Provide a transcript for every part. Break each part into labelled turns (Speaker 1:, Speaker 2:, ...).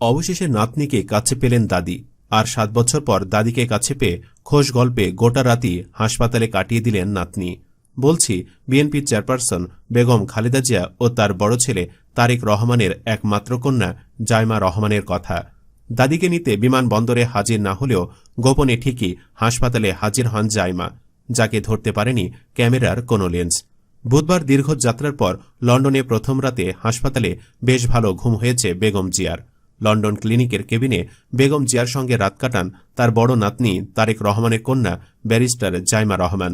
Speaker 1: অবশেষে নাতনিকে কাছে পেলেন দাদি। আর সাত বছর পর দাদিকে কাছে পেয়ে খোশ গল্পে গোটা রাতি হাসপাতালে কাটিয়ে দিলেন নাতনি। বলছি, বিএনপির চেয়ারপারসন বেগম খালেদা জিয়া ও তার বড় ছেলে তারেক রহমানের একমাত্র কন্যা জায়মা রহমানের কথা। দাদিকে নিতে বিমানবন্দরে হাজির না হলেও গোপনে ঠিকই হাসপাতালে হাজির হন জায়মা যাকে ধরতে পারেনি ক্যামেরার কোনো লেন্স। বুধবার দীর্ঘ যাত্রার পর লন্ডনে প্রথম রাতে হাসপাতালে বেশ ভালো ঘুম হয়েছে বেগম জিয়ার। লন্ডন ক্লিনিকের কেবিনে বেগম জিয়ার সঙ্গে রাত কাটান তার বড় নাতনি তারেক রহমানের কন্যা ব্যারিস্টার জাইমা রহমান।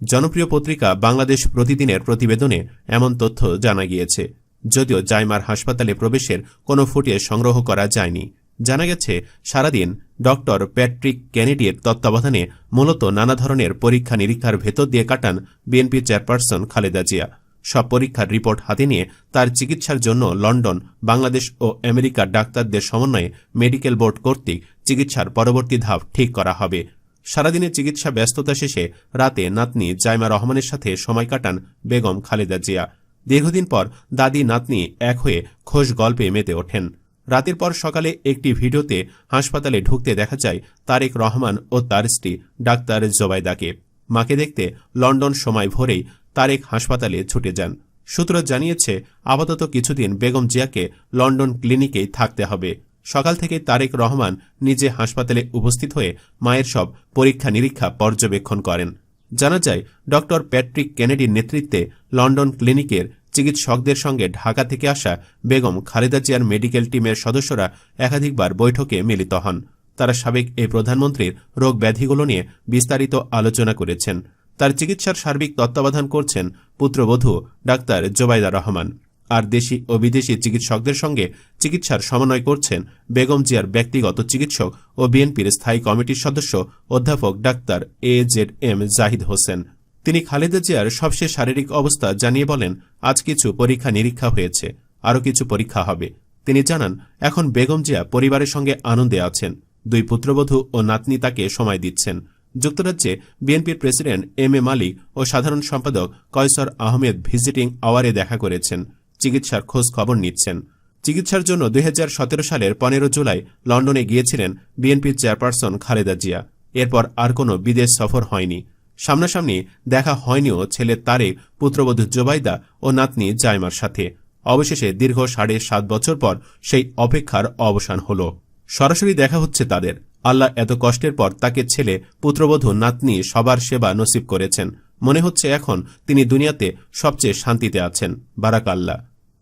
Speaker 1: জনপ্রিয় পত্রিকা বাংলাদেশ প্রতিদিনের প্রতিবেদনে এমন তথ্য জানা গিয়েছে, যদিও জাইমার হাসপাতালে প্রবেশের কোনো ফুটেজ সংগ্রহ করা যায়নি। জানা গেছে, সারাদিন ডক্টর প্যাট্রিক কেনেডির তত্ত্বাবধানে মূলত নানা ধরনের পরীক্ষা নিরীক্ষার ভেতর দিয়ে কাটান বিএনপি চেয়ারপারসন খালেদা জিয়া। সব পরীক্ষার রিপোর্ট হাতে নিয়ে তার চিকিৎসার জন্য লন্ডন, বাংলাদেশ ও আমেরিকার ডাক্তারদের সমন্বয়ে মেডিকেল বোর্ড কর্তৃক চিকিৎসার পরবর্তী ধাপ ঠিক করা হবে। সারাদিনের চিকিৎসা ব্যস্ততা শেষে রাতে নাতনি জাইমা রহমানের সাথে সময় কাটান বেগম খালেদা জিয়া। দীর্ঘদিন পর দাদি নাতনি এক হয়ে খোশ গল্পে মেতে ওঠেন। রাতের পর সকালে একটি ভিডিওতে হাসপাতালে ঢুকতে দেখা যায় তারেক রহমান ও তার স্ত্রী ডাক্তার জোবাইদাকে মাকে দেখতে লন্ডন সময় ভোরেই তারেক হাসপাতালে ছুটে যান। সূত্র জানিয়েছে, আপাতত কিছুদিন বেগম জিয়াকে লন্ডন ক্লিনিকেই থাকতে হবে। সকাল থেকে তারেক রহমান নিজে হাসপাতালে উপস্থিত হয়ে মায়ের সব পরীক্ষা নিরীক্ষা পর্যবেক্ষণ করেন। জানা যায় ড প্যাট্রিক কেনেডির নেতৃত্বে লন্ডন ক্লিনিকের চিকিৎসকদের সঙ্গে ঢাকা থেকে আসা বেগম খালেদা জিয়ার মেডিকেল টিমের সদস্যরা একাধিকবার বৈঠকে মিলিত হন। তারা সাবেক এই প্রধানমন্ত্রীর রোগ ব্যাধিগুলো নিয়ে বিস্তারিত আলোচনা করেছেন। তার চিকিৎসার সার্বিক তত্ত্বাবধান করছেন পুত্রবধূ ডাক্তার জোবাইদা রহমান। আর দেশি ও বিদেশি চিকিৎসকদের সঙ্গে চিকিৎসার সমন্বয় করছেন বেগম জিয়ার ব্যক্তিগত চিকিৎসক ও বিএনপির স্থায়ী কমিটির সদস্য অধ্যাপক doctor A Z M Zahid Hossain. তিনি খালেদা জিয়ার সবশেষ শারীরিক অবস্থা জানিয়ে বলেন, আজ কিছু পরীক্ষা নিরীক্ষা হয়েছে, আরও কিছু পরীক্ষা হবে। তিনি জানান, এখন বেগম জিয়া পরিবারের সঙ্গে আনন্দে আছেন। দুই পুত্রবধূ ও নাতনি তাকে সময় দিচ্ছেন। যুক্তরাজ্যে বিএনপির প্রেসিডেন্ট এম এ মালিক ও সাধারণ সম্পাদক কয়সর আহমেদ ভিজিটিং আওয়ারে দেখা করেছেন। চিকিৎসার খোঁজ খবর নিচ্ছেন। চিকিৎসার জন্য দুই হাজার সতেরো সালের পনেরো জুলাই লন্ডনে গিয়েছিলেন বিএনপির চেয়ারপারসন খালেদা জিয়া। এরপর আর কোনো বিদেশ সফর হয়নি। সামনাসামনি দেখা হয়নিও ছেলে তারেক, পুত্রবধূ জোবাইদা ও নাতনি জাইমার সাথে। অবশেষে দীর্ঘ সাড়ে সাত বছর পর সেই অপেক্ষার অবসান হল। সরাসরি দেখা হচ্ছে তাদের। আল্লাহ এত কষ্টের পর তাকে ছেলে, পুত্রবধূ নাতনি সবার সেবা নসিব করেছেন। মনে হচ্ছে এখন তিনি দুনিয়াতে সবচেয়ে শান্তিতে আছেন। বারাক আল্লাহ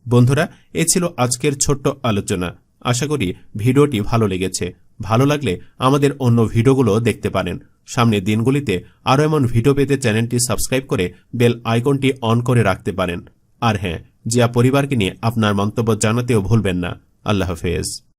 Speaker 1: বন্ধুরা, এ ছিল আজকের ছোট্ট আলোচনা। আশা করি ভিডিওটি ভালো লেগেছে। ভালো লাগলে আমাদের অন্য ভিডিওগুলো দেখতে পারেন। সামনের দিনগুলিতে আরও এমন ভিডিও পেতে চ্যানেলটি সাবস্ক্রাইব করে বেল আইকনটি অন করে রাখতে পারেন। আর হ্যাঁ জিয়া পরিবারকে নিয়ে আপনার মন্তব্য জানাতেও ভুলবেন না। আল্লাহ হাফেজ।